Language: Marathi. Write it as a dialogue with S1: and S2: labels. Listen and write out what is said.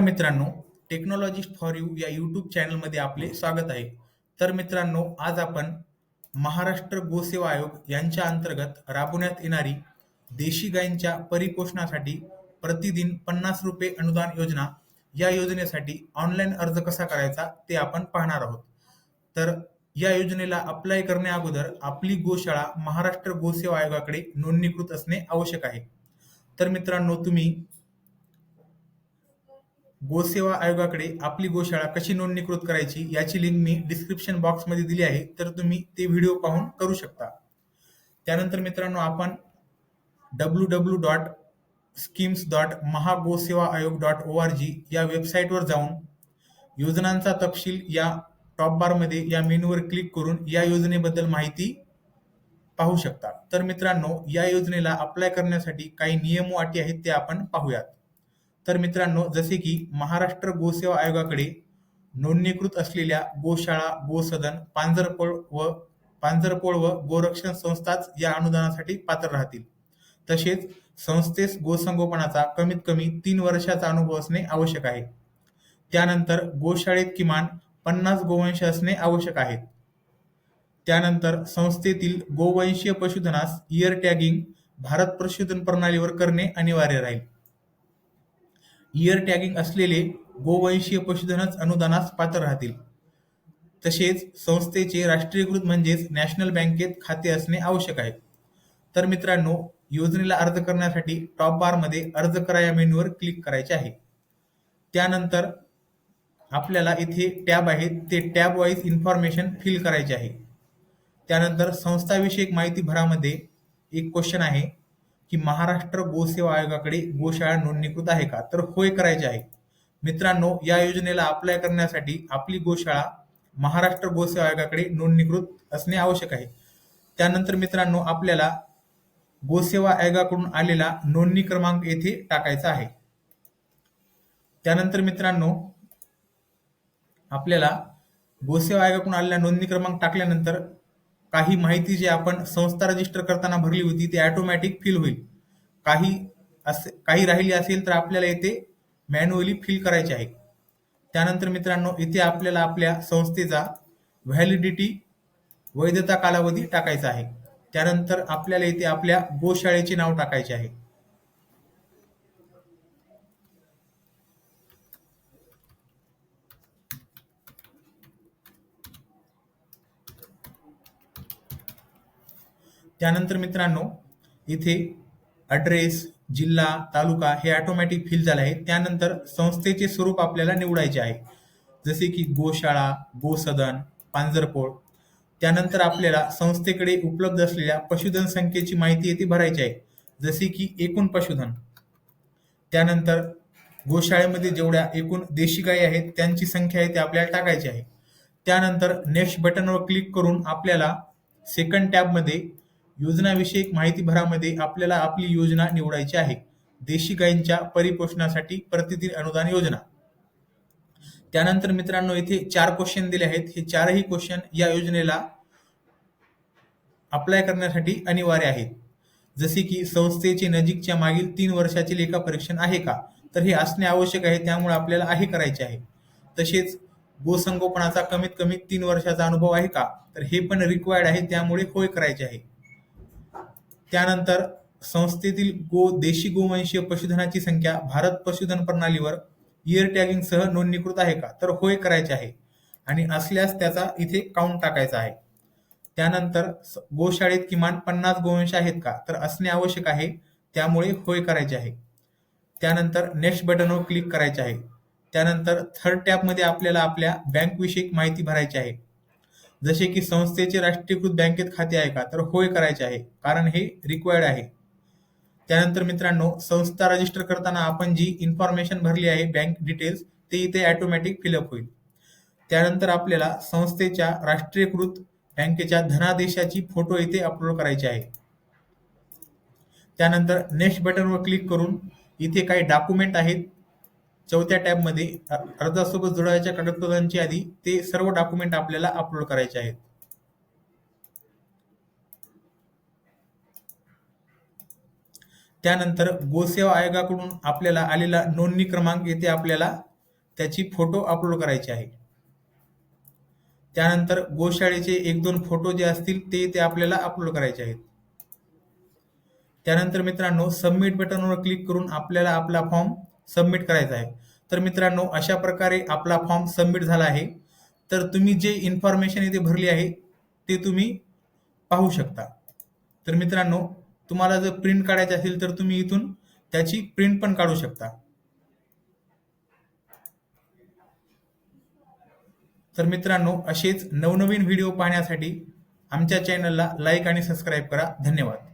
S1: मित्रांनो टेक्नॉलॉजिस्ट फॉर यू या यूट्यूब चॅनलमध्ये आपले स्वागत आहे. तर मित्रांनो आज आपण महाराष्ट्र गोसेवा आयोग यांच्या अंतर्गत राबवण्यात येणारी देशी गायींच्या परिपोषणासाठी प्रतिदिन पन्नास रुपये अनुदान योजना या योजनेसाठी ऑनलाईन अर्ज कसा करायचा ते आपण पाहणार आहोत. तर या योजनेला अप्लाय करण्या अगोदर आपली गोशाळा महाराष्ट्र गोसेवा आयोगाकडे नोंदणीकृत असणे आवश्यक आहे. तर मित्रांनो तुम्ही गोसेवा आयोगाकडे आपली गोशाळा कशी नोंदणीकृत करायची याची लिंक मी डिस्क्रिप्शन बॉक्समध्ये दिली आहे तर तुम्ही ते व्हिडिओ पाहून करू शकता. त्यानंतर मित्रांनो आपण W W dot schemes dot Mahagoseva Aayog dot O R G या वेबसाईटवर जाऊन योजनांचा तपशील या टॉप बारमध्ये या मेनूवर क्लिक करून या योजनेबद्दल माहिती पाहू शकता. तर मित्रांनो या योजनेला अप्लाय करण्यासाठी काही नियम अटी आहेत ते आपण पाहूयात. तर मित्रांनो जसे की महाराष्ट्र गोसेवा आयोगाकडे नोंदणीकृत असलेल्या गोशाळा गोसदन पांजरपोळ व पांजरपोळ व गोरक्षण संस्थाच या अनुदानासाठी पात्र राहतील. तसेच संस्थेस गोसंगोपनाचा कमीत कमी तीन वर्षाचा अनुभव असणे आवश्यक आहे. त्यानंतर गोशाळेत किमान पन्नास गोवंश असणे आवश्यक आहे. त्यानंतर संस्थेतील गोवंशीय पशुधनास इयर टॅगिंग भारत पशुधन प्रणालीवर करणे अनिवार्य राहील. इयर टॅगिंग असलेले गोवंशीय पशुधनच अनुदानास पात्र राहतील. तसेच संस्थेचे राष्ट्रीयकृत म्हणजेच नॅशनल बँकेत खाते असणे आवश्यक आहे. तर मित्रांनो योजनेला अर्ज करण्यासाठी टॉप बारमध्ये अर्ज करा या मेन्यूवर क्लिक करायचे आहे. त्यानंतर आपल्याला इथे टॅब आहेत ते टॅब वाईज इन्फॉर्मेशन फिल करायचे आहे. त्यानंतर संस्थाविषयक माहिती भरामध्ये एक क्वेश्चन आहे. की महाराष्ट्र गोसेवा आयोगाकडे गोशाळा नोंदणीकृत आहे का? तर होय करायचे आहे. मित्रांनो या योजनेला अप्लाय करण्यासाठी आपली गोशाळा महाराष्ट्र गोसेवा आयोगाकडे नोंदणीकृत असणे आवश्यक आहे. त्यानंतर मित्रांनो आपल्याला गोसेवा आयोगाकडून आलेला नोंदणी क्रमांक येथे टाकायचा आहे. त्यानंतर मित्रांनो आपल्याला गोसेवा आयोगाकडून आलेला नोंदणी क्रमांक टाकल्यानंतर काही माहिती जी आपण संस्था रजिस्टर करताना भरली होती ती ऑटोमॅटिक फिल होईल. काही असे काही राहिली असेल तर आपल्याला येथे मॅन्युअली फिल करायचे आहे. त्यानंतर मित्रांनो इथे आपल्याला आपल्या संस्थेचा व्हॅलिडिटी वैधता कालावधी टाकायचा आहे. त्यानंतर आपल्याला इथे आपल्या गोशाळेचे नाव टाकायचे आहे. त्यानंतर मित्रांनो इथे ॲड्रेस जिल्हा तालुका हे ऑटोमॅटिक फिल झाले आहे. त्यानंतर संस्थेचे स्वरूप आपल्याला निवडायचे आहे. जसे की गोशाळा गोसदन पांजरपोळ. त्यानंतर आपल्याला संस्थेकडे उपलब्ध असलेल्या पशुधन संख्येची माहिती येथे भरायची आहे. जसे की एकूण पशुधन. त्यानंतर गोशाळेमध्ये जेवढ्या एकूण देशी गायी आहेत त्यांची संख्या आहे ते आपल्याला टाकायची आहे. त्यानंतर नेक्स्ट बटनवर क्लिक करून आपल्याला सेकंड टॅबमध्ये योजनाविषयक माहिती भरामध्ये आपल्याला आपली योजना निवडायची आहे. देशी गायींच्या परिपोषणासाठी प्रतिदिन अनुदान योजना. त्यानंतर मित्रांनो इथे चार क्वेश्चन दिले आहेत. हे चारही क्वेश्चन या योजनेला अप्लाय करण्यासाठी अनिवार्य आहेत जसे की संस्थेचे नजीकच्या मागील तीन वर्षाचे लेखा परीक्षण आहे का? तर हे असणे आवश्यक आहे त्यामुळे आपल्याला आहे करायचे आहे. तसेच गोसंगोपनाचा कमीत कमी तीन वर्षाचा अनुभव आहे का? तर हे पण रिक्वायर्ड आहे त्यामुळे होय करायचे आहे. त्यानंतर संस्थेतील गो देशी गोवंशीय पशुधनाची संख्या भारत पशुधन प्रणालीवर इयर टॅगिंग सह नोंदणीकृत आहे का? तर होय करायचे आहे. आणि असल्यास त्याचा इथे काउंट टाकायचा आहे. त्यानंतर गोशाळेत किमान पन्नास गोवंश आहेत का? तर असणे आवश्यक आहे. त्यामुळे होय करायचे आहे. त्यानंतर नेक्स्ट बटनवर क्लिक करायचे आहे. त्यानंतर थर्ड टॅबमध्ये आपल्याला आपल्या बँकविषयक माहिती भरायची आहे. जसे की संस्थेचे राष्ट्रीयकृत बँकेत खाते आहे का तर होय करायचे आहे कारण हे रिक्वायर्ड आहे. त्यानंतर मित्रांनो संस्था रजिस्टर करताना आपण जी इन्फॉर्मेशन भरली आहे बँक डिटेल्स ते इथे ऑटोमॅटिक फिलअप होईल. त्यानंतर आपल्याला संस्थेच्या राष्ट्रीयकृत बँकेच्या धनादेशाची फोटो इथे अपलोड करायची आहे. त्यानंतर नेक्स्ट बटनवर क्लिक करून इथे काही डॉक्युमेंट आहेत चौथ्या टॅबमध्ये अर्जासोबत जोडायच्या कागदपत्रांची यादी ते सर्व डॉक्युमेंट आपल्याला अपलोड करायचे आहेत. त्यानंतर गोसेवा आयोगाकडून आपल्याला आलेला नोंदणी क्रमांक येथे आपल्याला त्याची फोटो अपलोड करायची आहे. त्यानंतर गोशाळेचे एक दोन फोटो जे असतील ते ते आपल्याला अपलोड करायचे आहेत. त्यानंतर मित्रांनो सबमिट बटनवर क्लिक करून आपल्याला आपला फॉर्म सबमिट करायचा आहे. तर मित्रांनो अशा प्रकारे आपला फॉर्म सबमिट झाला आहे. तर तुम्ही जे इन्फॉर्मेशन इथे भरली आहे ते तुम्ही पाहू शकता. तर मित्रांनो तुम्हाला जर प्रिंट काढायची असेल तर तुम्ही इथून त्याची प्रिंट पण काढू शकता. तर मित्रांनो असेच नवनवीन व्हिडिओ पाहण्यासाठी आमच्या चॅनलला लाईक आणि सबस्क्राईब करा. धन्यवाद.